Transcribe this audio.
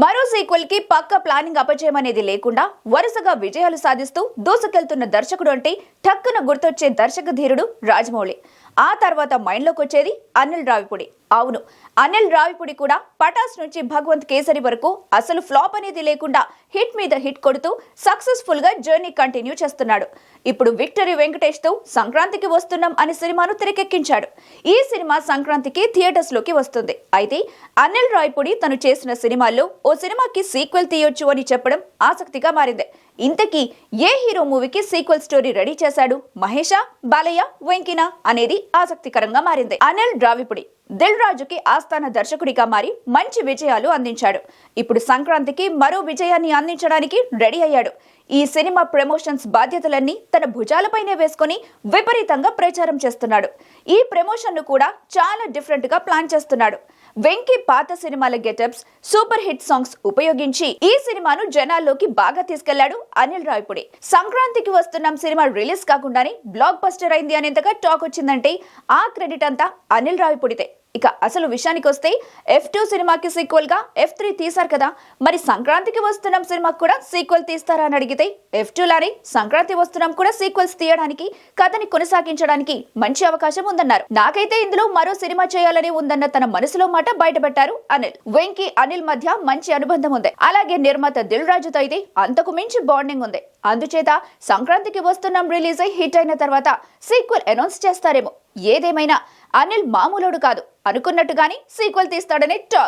మరో సీక్వెల్కి పక్క ప్లానింగ్ అపజయం అనేది లేకుండా వరుసగా విజయాలు సాధిస్తూ దూసుకెళ్తున్న దర్శకుడు అంటే టక్కున గుర్తొచ్చే దర్శక ధీరుడు రాజమౌళి. ఆ తర్వాత మైండ్లోకి వచ్చేది అనిల్ రావిపూడి. అవును. అనిల్ రావిపూడి కూడా పటాస్ నుంచి భగవంత్ కేసరి వరకు అసలు ఫ్లాప్ అనేది లేకుండా హిట్ మీద హిట్ కొడుతూ సక్సెస్ఫుల్గా జర్నీ కంటిన్యూ చేస్తున్నాడు. ఇప్పుడు విక్టరీ వెంకటేష్తో సంక్రాంతికి వస్తున్నాం అనే సినిమాను తెరకెక్కించాడు. ఈ సినిమా సంక్రాంతికి థియేటర్స్లోకి వస్తుంది. అయితే అనిల్ రావిపూడి తను చేసిన సినిమాల్లో ఓ సినిమాకి సీక్వెల్ తీయొచ్చు అని చెప్పడం ఆసక్తిగా మారింది. ఇంతకీ ఏ హీరో మూవీకి సీక్వెల్ స్టోరీ రెడీ చేశాడు? మహేషా బాలయ్య వెంకినా అనేది ఆసక్తికరంగా మారింది. అనిల్ ద్రావిపుడి దిల్ రాజుకి ఆస్థాన దర్శకుడిగా మారి మంచి విజయాలు అందించాడు. ఇప్పుడు సంక్రాంతికి మరో విజయాన్ని అందించడానికి రెడీ అయ్యాడు. ఈ సినిమా ప్రమోషన్స్ బాధ్యతలన్నీ తన భుజాలపైనే వేసుకొని విపరీతంగా ప్రచారం చేస్తున్నాడు. ఈ ప్రమోషన్ను కూడా చాలా డిఫరెంట్గా ప్లాన్ చేస్తున్నాడు. వెంకీ పాత సినిమాల గెటప్స్ సూపర్ హిట్ సాంగ్స్ ఉపయోగించి ఈ సినిమాను జనాల్లోకి బాగా తీసుకెళ్ళాడు అనిల్ రాయపుడి సంక్రాంతికి వస్తున్న సినిమా రిలీజ్ కాకుండానే బ్లాక్ బస్టర్ అయింది అనేంతగా టాక్ వచ్చిందంటే ఆ క్రెడిట్ అంతా అనిల్ రాయపుడితే ఇక అసలు విషయానికి వస్తే ఎఫ్ టూ సినిమాకి సీక్వెల్గా ఎఫ్ త్రీ తీశారు కదా. మరి సంక్రాంతికి వస్తున్నాం సినిమాకి కూడా సీక్వెల్ తీస్తారా అని అడిగితే ఎఫ్ టూ లానే సంక్రాంతి వస్తున్నాం కూడా సీక్వెల్స్ తీయడానికి కథని కొనసాగించడానికి మంచి అవకాశం ఉందన్నారు. నాకైతే ఇందులో మరో సినిమా చేయాలని ఉందన్న తన మనసులో మాట బయటపెట్టారు అనిల్. వెంకీ అనిల్ మధ్య మంచి అనుబంధం ఉంది. అలాగే నిర్మాత దిల్ రాజుతో అయితే అంతకు మించి బాండింగ్ ఉంది. అందుచేత సంక్రాంతికి వస్తున్నాం రిలీజ్ అయి హిట్ అయిన తర్వాత సీక్వెల్ అనౌన్స్ చేస్తారేమో. ఏదేమైనా అనిల్ మామూలుడు కాదు అనుకున్నట్టుగానే సీక్వెల్ తీస్తాడనే టాక్.